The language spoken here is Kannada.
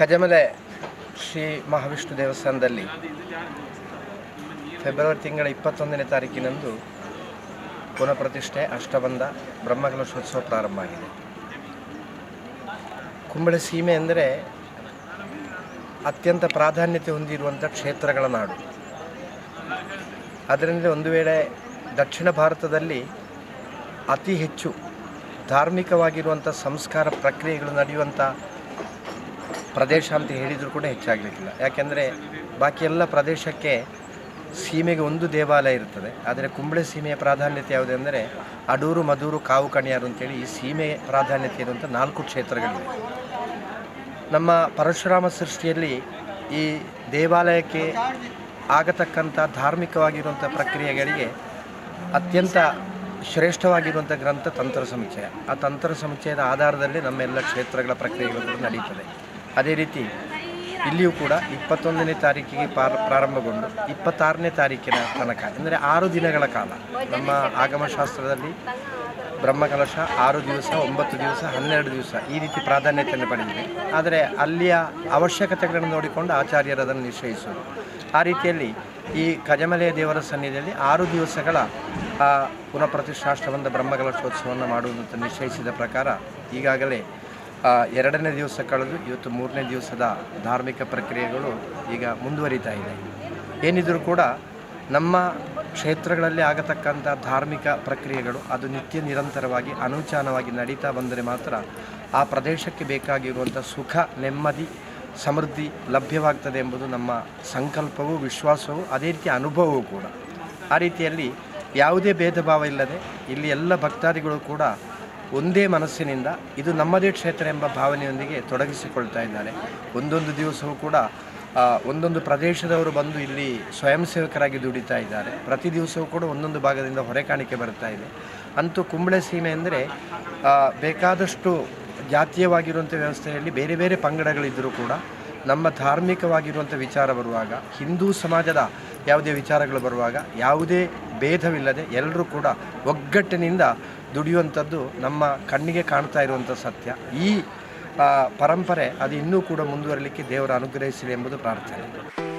ಕಜಮಲೆ ಶ್ರೀ ಮಹಾವಿಷ್ಣು ದೇವಸ್ಥಾನದಲ್ಲಿ ಫೆಬ್ರವರಿ ತಿಂಗಳ ಇಪ್ಪತ್ತೊಂದನೇ ತಾರೀಕಿನಂದು ಪುನಃಪ್ರತಿಷ್ಠೆ, ಅಷ್ಟಬಂಧ ಬ್ರಹ್ಮಕಲಶೋತ್ಸವ ಪ್ರಾರಂಭ ಆಗಿದೆ. ಕುಂಬಳೆ ಸೀಮೆ ಅಂದರೆ ಅತ್ಯಂತ ಪ್ರಾಧಾನ್ಯತೆ ಹೊಂದಿರುವಂಥ ಕ್ಷೇತ್ರಗಳ ನಾಡು. ಅದರಿಂದ ಒಂದು ವೇಳೆ ದಕ್ಷಿಣ ಭಾರತದಲ್ಲಿ ಅತಿ ಹೆಚ್ಚು ಧಾರ್ಮಿಕವಾಗಿರುವಂಥ ಸಂಸ್ಕಾರ ಪ್ರಕ್ರಿಯೆಗಳು ನಡೆಯುವಂಥ ಪ್ರದೇಶ ಅಂತ ಹೇಳಿದರೂ ಕೂಡ ಹೆಚ್ಚಾಗಲಿಕ್ಕಿಲ್ಲ. ಯಾಕೆಂದರೆ ಬಾಕಿ ಎಲ್ಲ ಪ್ರದೇಶಕ್ಕೆ ಸೀಮೆಗೆ ಒಂದು ದೇವಾಲಯ ಇರ್ತದೆ. ಆದರೆ ಕುಂಬಳೆ ಸೀಮೆಯ ಪ್ರಾಧಾನ್ಯತೆ ಯಾವುದೆಂದರೆ ಅಡೂರು, ಮದೂರು, ಕಾವು ಕಣಿಯಾರು ಅಂತೇಳಿ ಈ ಸೀಮೆ ಪ್ರಾಧಾನ್ಯತೆ ಇರುವಂಥ ನಾಲ್ಕು ಕ್ಷೇತ್ರಗಳಿವೆ. ನಮ್ಮ ಪರಶುರಾಮ ಸೃಷ್ಟಿಯಲ್ಲಿ ಈ ದೇವಾಲಯಕ್ಕೆ ಆಗತಕ್ಕಂಥ ಧಾರ್ಮಿಕವಾಗಿರುವಂಥ ಪ್ರಕ್ರಿಯೆಗಳಿಗೆ ಅತ್ಯಂತ ಶ್ರೇಷ್ಠವಾಗಿರುವಂಥ ಗ್ರಂಥ ತಂತ್ರ ಸಮುಚ್ಚಯ ಆ ತಂತ್ರ ಸಮುಚ್ಚಯದ ಆಧಾರದಲ್ಲಿ ನಮ್ಮೆಲ್ಲ ಕ್ಷೇತ್ರಗಳ ಪ್ರಕ್ರಿಯೆಗಳು ಕೂಡ ನಡೀತದೆ. ಅದೇ ರೀತಿ ಇಲ್ಲಿಯೂ ಕೂಡ ಇಪ್ಪತ್ತೊಂದನೇ ತಾರೀಕಿಗೆ ಪಾರ ಪ್ರಾರಂಭಗೊಂಡು ಇಪ್ಪತ್ತಾರನೇ ತಾರೀಕಿನ ತನಕ, ಅಂದರೆ ಆರು ದಿನಗಳ ಕಾಲ. ನಮ್ಮ ಆಗಮಶಾಸ್ತ್ರದಲ್ಲಿ ಬ್ರಹ್ಮಕಲಶ ಆರು ದಿವಸ, ಒಂಬತ್ತು ದಿವಸ, ಹನ್ನೆರಡು ದಿವಸ ಈ ರೀತಿ ಪ್ರಾಧಾನ್ಯತೆಯನ್ನು ಪಡೆದಿದೆ. ಆದರೆ ಅಲ್ಲಿಯ ಅವಶ್ಯಕತೆಗಳನ್ನು ನೋಡಿಕೊಂಡು ಆಚಾರ್ಯರು ಅದನ್ನು ನಿಶ್ಚಯಿಸೋದು ಆ ರೀತಿಯಲ್ಲಿ ಈ ಕಜಮಲೆಯ ದೇವರ ಸನ್ನಿಧಿಯಲ್ಲಿ ಆರು ದಿವಸಗಳ, ಆ ಪುನಃಪ್ರತಿಷ್ಠಾಷ್ಟಬಂಧ ಬ್ರಹ್ಮಕಲಶೋತ್ಸವವನ್ನು ಮಾಡುವುದಂತ ನಿಶ್ಚಯಿಸಿದ ಪ್ರಕಾರ ಈಗಾಗಲೇ ಎರಡನೇ ದಿವಸ ಕಳೆದು ಇವತ್ತು ಮೂರನೇ ದಿವಸದ ಧಾರ್ಮಿಕ ಪ್ರಕ್ರಿಯೆಗಳು ಈಗ ಮುಂದುವರಿತಾ ಇದೆ. ಏನಿದ್ರೂ ಕೂಡ ನಮ್ಮ ಕ್ಷೇತ್ರಗಳಲ್ಲಿ ಆಗತಕ್ಕಂಥ ಧಾರ್ಮಿಕ ಪ್ರಕ್ರಿಯೆಗಳು ಅದು ನಿತ್ಯ ನಿರಂತರವಾಗಿ ಅನುಚಾನವಾಗಿ ನಡೀತಾ ಬಂದರೆ ಮಾತ್ರ ಆ ಪ್ರದೇಶಕ್ಕೆ ಬೇಕಾಗಿರುವಂಥ ಸುಖ, ನೆಮ್ಮದಿ, ಸಮೃದ್ಧಿ ಲಭ್ಯವಾಗ್ತದೆ ಎಂಬುದು ನಮ್ಮ ಸಂಕಲ್ಪವೂ ವಿಶ್ವಾಸವೂ, ಅದೇ ರೀತಿ ಅನುಭವವೂ ಕೂಡ. ಆ ರೀತಿಯಲ್ಲಿ ಯಾವುದೇ ಭೇದ ಭಾವ ಇಲ್ಲದೆ ಇಲ್ಲಿ ಎಲ್ಲ ಭಕ್ತಾದಿಗಳು ಕೂಡ ಒಂದೇ ಮನಸ್ಸಿನಿಂದ ಇದು ನಮ್ಮದೇ ಕ್ಷೇತ್ರ ಎಂಬ ಭಾವನೆಯೊಂದಿಗೆ ತೊಡಗಿಸಿಕೊಳ್ತಾ ಇದ್ದಾರೆ. ಒಂದೊಂದು ದಿವಸವೂ ಕೂಡ ಒಂದೊಂದು ಪ್ರದೇಶದವರು ಬಂದು ಇಲ್ಲಿ ಸ್ವಯಂ ಸೇವಕರಾಗಿ ದುಡಿತಾ ಇದ್ದಾರೆ. ಪ್ರತಿ ದಿವಸವೂ ಕೂಡ ಒಂದೊಂದು ಭಾಗದಿಂದ ಹೊರೆ ಕಾಣಿಕೆ ಬರ್ತಾ ಇದೆ. ಅಂತೂ ಕುಂಬಳೆ ಸೀಮೆ ಅಂದರೆ ಬೇಕಾದಷ್ಟು ಜಾತೀಯವಾಗಿರುವಂಥ ವ್ಯವಸ್ಥೆಯಲ್ಲಿ ಬೇರೆ ಬೇರೆ ಪಂಗಡಗಳಿದ್ದರೂ ಕೂಡ, ನಮ್ಮ ಧಾರ್ಮಿಕವಾಗಿರುವಂಥ ವಿಚಾರ ಬರುವಾಗ, ಹಿಂದೂ ಸಮಾಜದ ಯಾವುದೇ ವಿಚಾರಗಳು ಬರುವಾಗ, ಯಾವುದೇ ಭೇದವಿಲ್ಲದೆ ಎಲ್ಲರೂ ಕೂಡ ಒಗ್ಗಟ್ಟಿನಿಂದ ದುಡಿಯುವಂಥದ್ದು ನಮ್ಮ ಕಣ್ಣಿಗೆ ಕಾಣ್ತಾ ಇರುವಂಥ ಸತ್ಯ. ಈ ಪರಂಪರೆ ಅದು ಇನ್ನೂ ಕೂಡ ಮುಂದುವರಲಿಕ್ಕೆ ದೇವರ ಅನುಗ್ರಹಿಸಲಿ ಎಂಬುದು ಪ್ರಾರ್ಥನೆ.